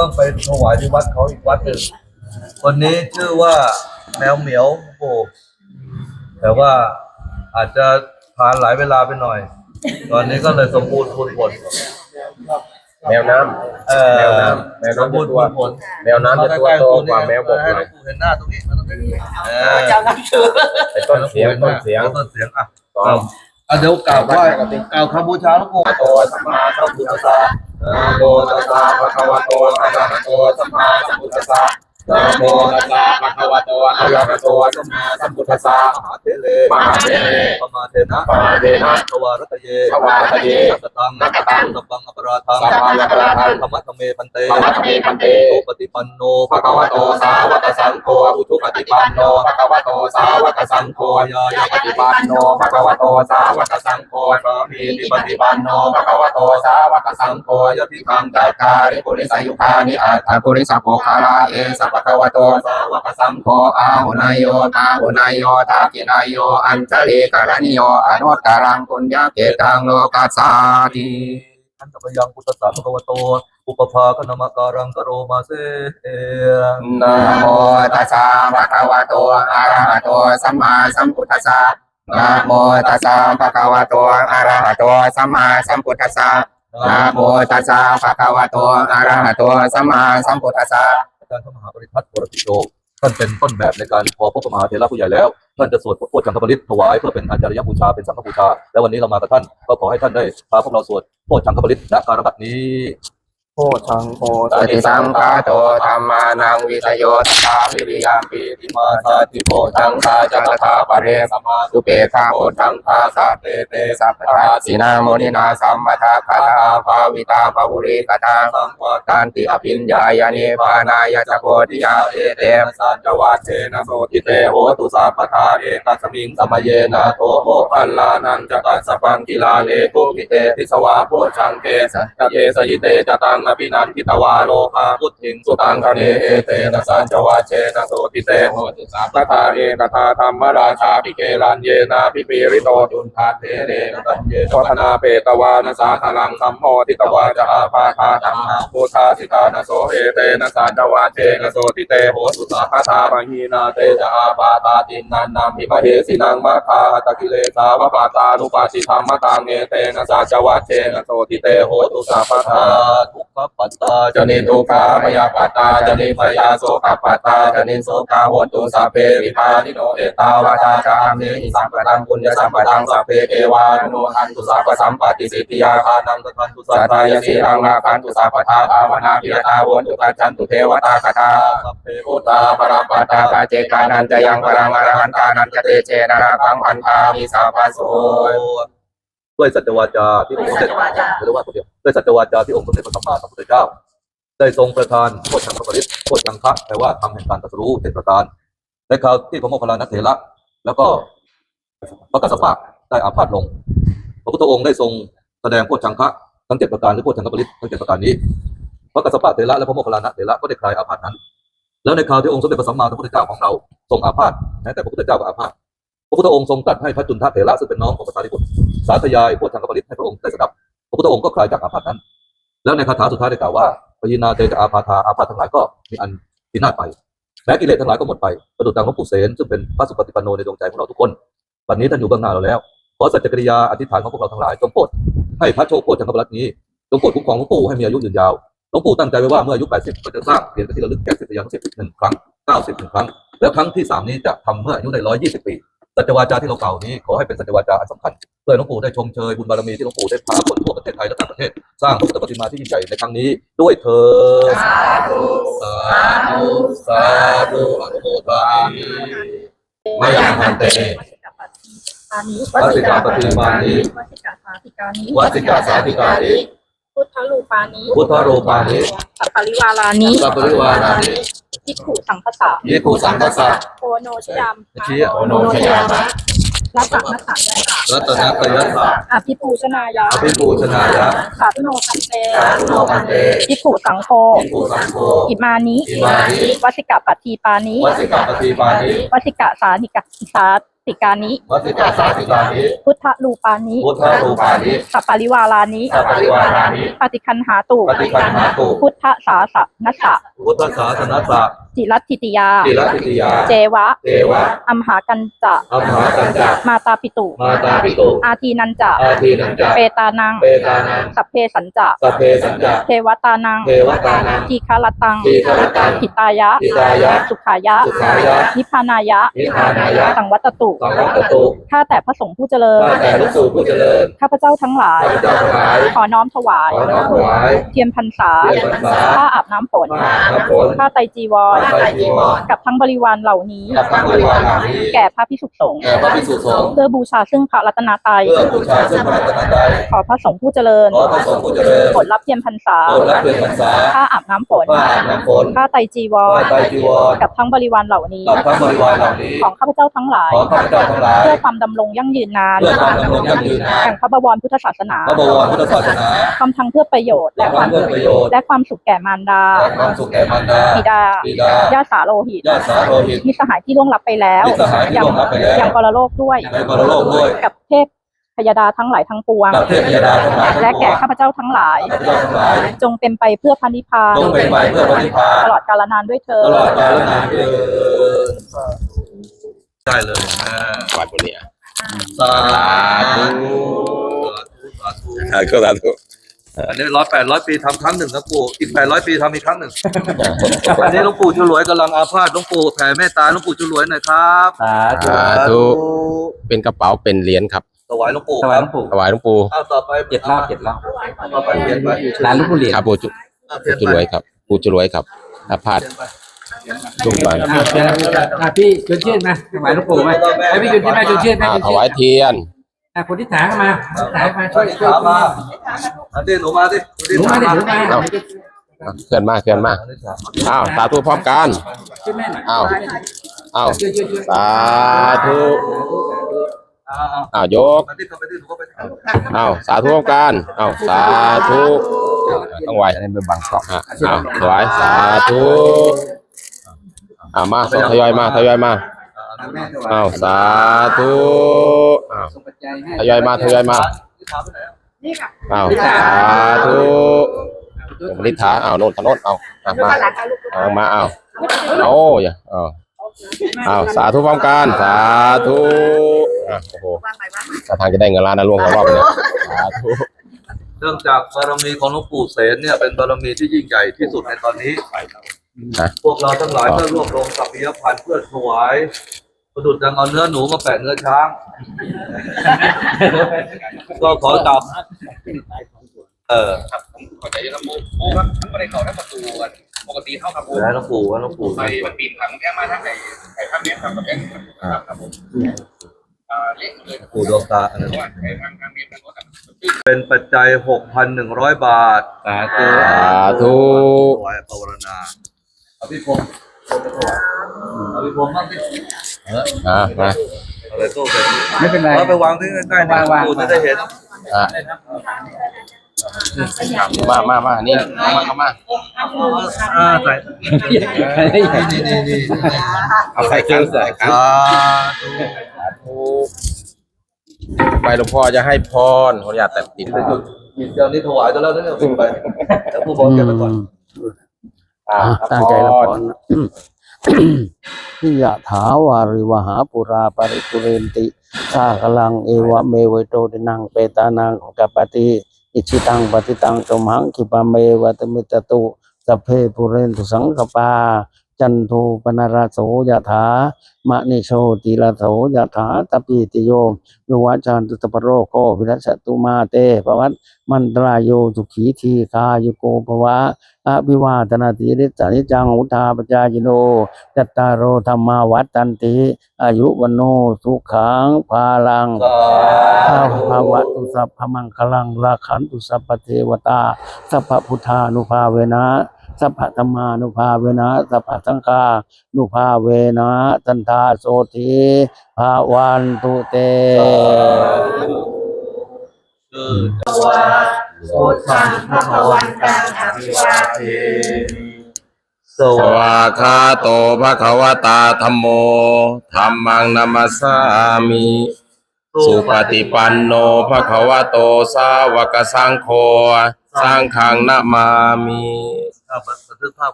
ต้องไปถวายที่วัดเขาอีกวัดหนึ่งคนนี้ชื่อว่าแมวเหมียวโอ้แต่ว่าอาจจะผ่านหลายเวลาไปหน่อย ตอนนี้ก็เลยสมบูรณ์พูนผลแมวน้ำเออแมวน้ำแมวสมน้ำบูจะรณ์ตัวพูนผลแมวน้ำจะตัวโตกว่าแมวบกหให้น่หลอวยงปู่เห็นหน้าตรงนี้มาตรงนี้เออเจ้าน้ำชื่อไอ้ต้นเสียงต้นเสียง ต้นเสียงอะ สอง อะเดี๋ยวกล่าวไหว้กล่าวคำบูชาหลวงปู่โตสัมมาสัมพุทธัสสะนะโมตัสสะภะคะวะโตอะระหะโตสัมมาสัมพุทธัสสะ นะโมตัสสะภะคะวะโตอะระหะโตสัมมาสัมพุทธัสสะมหาเทเลมหาเทเลปมาเทนะปมาเทนะทวารตะเยทวารตะเยสัตตังสัตตังสัพพังอปราทังสัพพังอปราทังธรรมะธรรมเมพันเตธรรมะธรรมเมพันเตโตปฏิปันโนภะคะวะโตสาวกสังโฆอุทุปฏิปันโนภะคะวะโตสาวกสังโฆยายาปฏิปันโนภะคะวะโตสาวกสังโฆสามีติปฏิปันโนภะคะวะโตสาวกสังโฆยะติคังจัตตาริปุริสายุคานิอัตถปุริสโภคาราเอสัพพะคะวะโตสาวกสังโฆอาหุนายโยตาหุนายโยตากินายโยอัญชลีกรณิโยอนุตตรังปุญญาเกตังโลกัสสาติท่านตะพยังพุทธสสะภะคะวะโตอุปภาคณมการังกโรมาเซเอนะโมตัสสะภะคะวะโตอะระหะโตสัมมาสัมพุทธัสสะนะโมตัสสะภะคะวะโตอะระหะโตสัมมาสัมพุทธัสสะนะโมตัสสะภะคะวะโตอะระหะโตสัมมาสัมพุทธัสสะ จารย์พระมหาปริพัฒน์วรติโชท่านเป็นต้นแบบในการพอพบมหาเถระผู้ใหญ่แล้วท่านจะสวดโคตรจังคปริตถวายเพื่อเป็นอาจารยบูชาเป็นสังฆบูชา และวันนี้เรามากับท่านก็ขอให้ท่านได้พาพวกเราสวดโคตรจังคปริตณการบัดนี้ โพชังโพสติสังฆาโตธรรมานังวิทโยตตาวิริยามปีติมาสติโพชังคาจัตถาปะเรสมาสุเปคาโพชังคาสาเตเตสัพพะสินาโมนินาสัมปทาคาตาภาวิตาภาวุริกตาสังวตันติอภิญญายานิปานายจัโพธิยาเอเตมสัจวัชเชนะโสติเตโหตุสัพพทาเอกัสมิงสมเยนะโทโมพัลลานันจตัสปังกิลาเลกุมิเตทิสวาโพชังเกสัจเยสยิเตจตังอภินันทิตวาโลภาพุทธิงสุตังคเนเอเตนะสัจวัชเชนะโสติเตโหตุสัพพทาเอกทาธรรมราชาภิเกรันเยนาภิปีริโตจุนทาเทเรนะตัญเยโชธนาเปตวานะสาธลังสัมโมทิตวาจะอาภาธาธรรมาพุทธาสิตานะโสเอเตนะสัจวัชเชนะโสติเตโหตุสัพพทาปะหีนาเตจะอาปาตาตินนันนามิมเหสินังมะคาตะกิเลสาวปาตานุปัสิธรรมตังเอเตนะสัจวัชเชนะโสติเตโหตุสัพพทาทุกขปัตตาจนิทุกขาพยาปัตตาจนิพยาโสกปัตตาจนิโสกาโหตุสัพเพวิปานิโนเอตาวาจาจามเนหิสัมปตังปุญญสัมปตังสัพเพเทวานุโนหันตุสัพพสัมปติสิทธิยาคานังตันตุสัตตายสีรังนาคันตุสัพพทาภาวนาพิยตาโหตุกัจจันตุเทวตาคตาสัพเพอุตตาปราปัตตาปเจกานันจะยังปรังอรหันตานันจะเตเชนาคังพันธามิสาปโส ด้วยสัจวาจาที่องค์สมเด็จหรือว่าคนเดียวด้วยสัจวาจาที่องค์สมเด็จพระสัมมาสัมพุทธเจ้า ได้ทรงประทานโคตรชังคปริตโคตรชังคะแปลว่าทำแห่งการตรัสรู้เจ็ดประการในคราวที่พระโมคคัลลานะเถระแล้วก็พระกัสสปะได้อาพาธลง พระพุทธองค์ได้ทรงแสดงโคตรชังคะทั้งเจ็ดประการหรือโคตรชังคปริตทั้งเจ็ดประการนี้พระกัสสปะเถระและพระโมคคัลลานะเถระก็ได้คลายอาพาธนั้น แล้วในคราวที่องค์สมเด็จพระสัมมาสัมพุทธเจ้าของเราทรงอาพาธแม้แต่พระพุทธเจ้าก็อาพาธ พระพุทธองค์ทรงตรัสให้พระจุนทะเถระซึ่งเป็นน้องของพระสารีบุตรสาธยายโคตรชังคปริตให้พระองค์ได้สดับ พระพุทธองค์ก็คลายจากอาพาธนั้น แล้วในคาถาสุดท้ายได้กล่าวว่าปยินาเตจะอาพาธาอาพาธทั้งหลายก็มีอันพินาศไปแม้กิเลสทั้งหลายก็หมดไปประดุจดังหลวงปู่เสนซึ่งเป็นพระสุปฏิปันโนในดวงใจของเราทุกคนวันนี้ท่านอยู่เบื้องหน้าเราแล้วขอสัจจกริยาอธิษฐานของพวกเราทั้งหลายจงโปรดให้พระโชคโคตรจังกรพรรดินี้จงโปรดคุ้มครองหลวงปู่ให้มีอายุยืนยาวหลวงปู่ตั้งใจไว้ว่าเมื่ออายุ 80 ก็จะสร้างเหรียญกฐินระลึกแก่สิทธิยานุสิทธิ์หนึ่งครั้ง90หนึ่งครั้ง แล้วครั้งที่สามนี้จะทำเมื่ออายุได้ 120 ปี สัจวาจาที่เราเก่านี้ขอให้เป็นสัจวาจาอันสำคัญเพื่อห้หลวงปู่ได้ชมเชยบุญบารมีที่หลวงปู่ได้พาคนทั่วประเทศไทยและต่างประเทศ สร้างพระพุทธปฏิมาที่ยิ่งใหญ่ในครั้งนี้ด้วยเธอสาธุสาธุสาธุอนุโมทามิมายังพันเตปานิวัสิกาปฏิมานิวาสาธิกานิวัสิกาสาธิกานิ พุทธรูปานิพุทธรูปานิสัพปริวารานิสัพปริวารานิพิกขุสังคสะยิภูสังฆสะโอโนชยามเชียโอโนชยามะรัตนัสสังรัตนกยัสสะอภิปูชนายะอภิปูชนายะสาธุโนคันเตสาธุโนพันเตพิกขุสังโฆยิภูสังโฆอิมานิอิมานิวัสิกาปฏิปานิวัสิกาปฏิปานิวัสิกาสาธิกาสาติกานิวัตถิกาสาธิกานิพุทธลูปานิพุทธรูปานิสัปปาริวารานิสัพปริวารานิปฏิคันหาตุปฏิคันหาตุพุทธสาสะนัสสะพุทธศาสนาสะจิรัตติติยา ติรติติยา เจวะ เทวะอัมหากันจะอัมหากัญจมาตาปิตุ มาตาปิตุอาทีนันจะอาทีนันจเปตานัง เปตานัง สัพเพสัญจะสัพเพสัญจเทวตานัง เทวตานัง ทีคารตังทีฆารตังหิตายะ หิตายะสุขายะ สุขายะนิพพานายะนิพพานายะ สังวัตตุสังฆตตุข้าแต่พระสงฆ์ผู้เจริญข้าแต่ลูกสู่ผู้เจริญ ข้าพเจ้าทั้งหลาย ข้าพเจ้าทั้งหลาย ขอน้อมถวาย ขอน้อมถวาย เทียนพรรษาเทียนพรรษาผ้าอาบน้ำฝนผ้าอาบน้ำฝนผ้าไตรจีวรผ้าไตรจีวรกับทั้งบริวารเหล่านี้กับทั้งบริวารเหล่านี้ แก่พระพิสุสงฆ์แก่พระภิกษุสงฆ์เพื่อบูชาซึ่งพระรัตนตรัยเพื่อบูชาซึ่งพระรัตนตรัยขอพระสงฆ์ผู้เจริญขอพระสงฆ์ผู้เจริญผลรับเทียนพรรษาโปรดรับเพียรพรรษาผ้าอาบน้ำฝนผ้าอาบน้ำฝนผ้าไตรจีวผ้ารไตรจีวรกับทั้งบริวารเหล่านี้กับทั้งบริวารเหล่านี้ ของข้าพเจ้าทั้งหลายขอข้าพเจ้าทั้งหลายเพื่อความดำรงยั่งยืนนานเพื่อความดำรงยั่งยืนนานแห่งพระบวรพุทธศาสนาพระบวรพุทธศาสนาทำทั้งเพื่อประโยชน์และความเพื่อประโยชน์และความสุขแก่มารดาและความสุขแก่มารดาบิดาบิดาญาติสาโลหิตญาติสาโรหิตมิตรสหายที่ล่วงลับไปแล้วมิตรสหายที่ล่วงลับไปแล้วอย่างปรโลกด้วยในปรโลกด้วยกับเทพพยดาทั้งหลายทั้งปวงกับเทพยดาทั้งหลายทั้งปวง และแก่ข้าพเจ้าทั้งหลายข้าพเจ้าทั้งหลายจงเป็นไปเพื่อพระนิพพานจงเป็นไปเพื่อพระนิพพานตลอดกาลนานด้วยเธอ ตญลอดกาลนานเถิดได้เลยอ่าวัดบนนี้สาธุสาธุสาธุสาธุอันนี้ร้อยแปดร้อยปีทำครั้งหนึ่งนะปู่อีกแปดร้อยปีทำอีกครั้งหนึ่งอันนี้หลวงปู่จุลวยกำลังอาพาธหลวงปู่แผ่เมตตาหลวงปู่จุลวยหน่อยครับสาธุสาธุเป็นกระเป๋าเป็นเหรียญครับถวายหลวงปู่ถวายหลวงปู่ถวายหลวงปู่อ้าวต่อไปเจ็ดรอบเจ็ดรอบต่อไปเปลี่ยนไปร้านลูกผู้เหรียญครับปู่จุอะเปลี่ปู่ยนไปจุรวยครับปู่จุรวยครับอาพาธเป ลี่ยนไปลุงไปอะเชิญอะพี่ชวนชื่นมาถวายหลูกปู่ไหมไอ้พี่ชวนชื่นมาชวนชื่นไหมอ่าชวนถชื่นวายเทียน อะคนที่ถามมาถามมาช่วยช่วยถามมาอันนี้หนูมาดิหนูมาดิหนูมาเอ้าเคลื่อนมาเคลื่อนมาอ้าวสาธุพร้อมกันช่วยแม่หน่อยอ้าวอ้าวช่วยช่วยช่วยสาธุอ่าอ้าวยกไปที่เข้าไปที่หนูก็ไปที่อ้าวสาธุพร้อมกันอ้าวสาธุต้องไหวอะไรเป็นบางกอกอะอ้าวถวายสาธุ อ่ามาทยอยมาทยอยมาแม่ถวายอ้าวสาธุอ้าวส่งปัจจัยให้ทยอยมาทยอยมาที่ถามไปไหนอะอ้าวสาธุผมนิษฐานอ้าวโน่นถนนเอาอะมาเอามาอ้าวโอ้ยอ้าวอ้าวสาธุพร้อมกันสาธุอะโอ้โหถ้าทางจะได้เงินล้านนะล่วงสองรอบเนี่ยสาธุเนื่องจากบารมีของหลวงปู่เสนเนี่ยเป็นบารมีที่ยิ่งใหญ่ที่สุดในตอนนี้ นะพวกเราทั้งหลายเพื่อรวบรวมสัพพิยพันธ์เพื่อถวายประดุจดังเอาเนื้อหนูมาแปะเนื้อช้าง ก็ขอจับเออเข้าใจยังครับปูปูครับทั้งประเด็นเขาทั้งประตูอะปกติเท่ากับปูแล้วหลวงปู่หลวงปู่ไปมันปีนทางเนี้ยมาทางไหนไอ้ทางเนี้ยทางกับแบงค์ครับครับผมอ่าเล็กเลยปู่ดวงตาอันนั้นเพราะว่าไอ้ทางทางเนี้ยทางโน้นอะเป็นปัจจัยหกพันหนึ่งร้อยบาทสาธุสาธุถวายภาวนา อภิพงศ์อภิพงศ์บ้างสิอะมาอะไรตู้ไปไม่เป็นไร เอาไปวางที่ใกล้ๆนี่วางวางปู่จะได้เห็นอะมามามานี่มาเข้ามาอ่าใส่นี่นี่นี่นี่เอาใส่เครื่องใส่ครับอ่าไปหลวงพ่อจะให้พรขออนุญาตแต่ติดหยุดหยุดเดี๋ยวนี้ถวายจะแล้วนั่นเนี่ยขึ้นไปแต่ผู้บอกเก็บไปก่อนอ่า ตั้งใจละพรนะนิยะถาวาริวหาปุราปริปุเรนติสากลังเอวะเมวะโตตินังเปตานังกัปปติอิชิตังปฏิตังตุมหังคิปะเมวะตมิตตุสัพเพปุเรนตุสังกปา จันโทปนารโสยถามะนิโชติละโสยถาตปิติโยวิวัจันตุตปโรโควิรัสสตุมาเตปวัตมันตรายโยสุขีทีคายุโกภวะอภิวาทนาติริสานิจังอุทาปจายโนจัตตารโอธรรมาวัตันติอายุวันโนสุขังภาลังสาภาภาวะตุสัพพมังคลังราขันตุสัพพเทวตาสัพพพุทธานุภาเวนะ สัพพธรรมานุภาเวนะสัพพสังฆานุภาเวนะทันทาโสธีภาวันตุเตวะพุทธังพรวันตงอภิวาเทสวาคาโตภะคะวตาธรรมโมธรรมังนัมาสามิสุปฏิปันโนภะคะวะโตสาวกสังโฆ สร้างขังนามามีข้าพเจ้าภาพ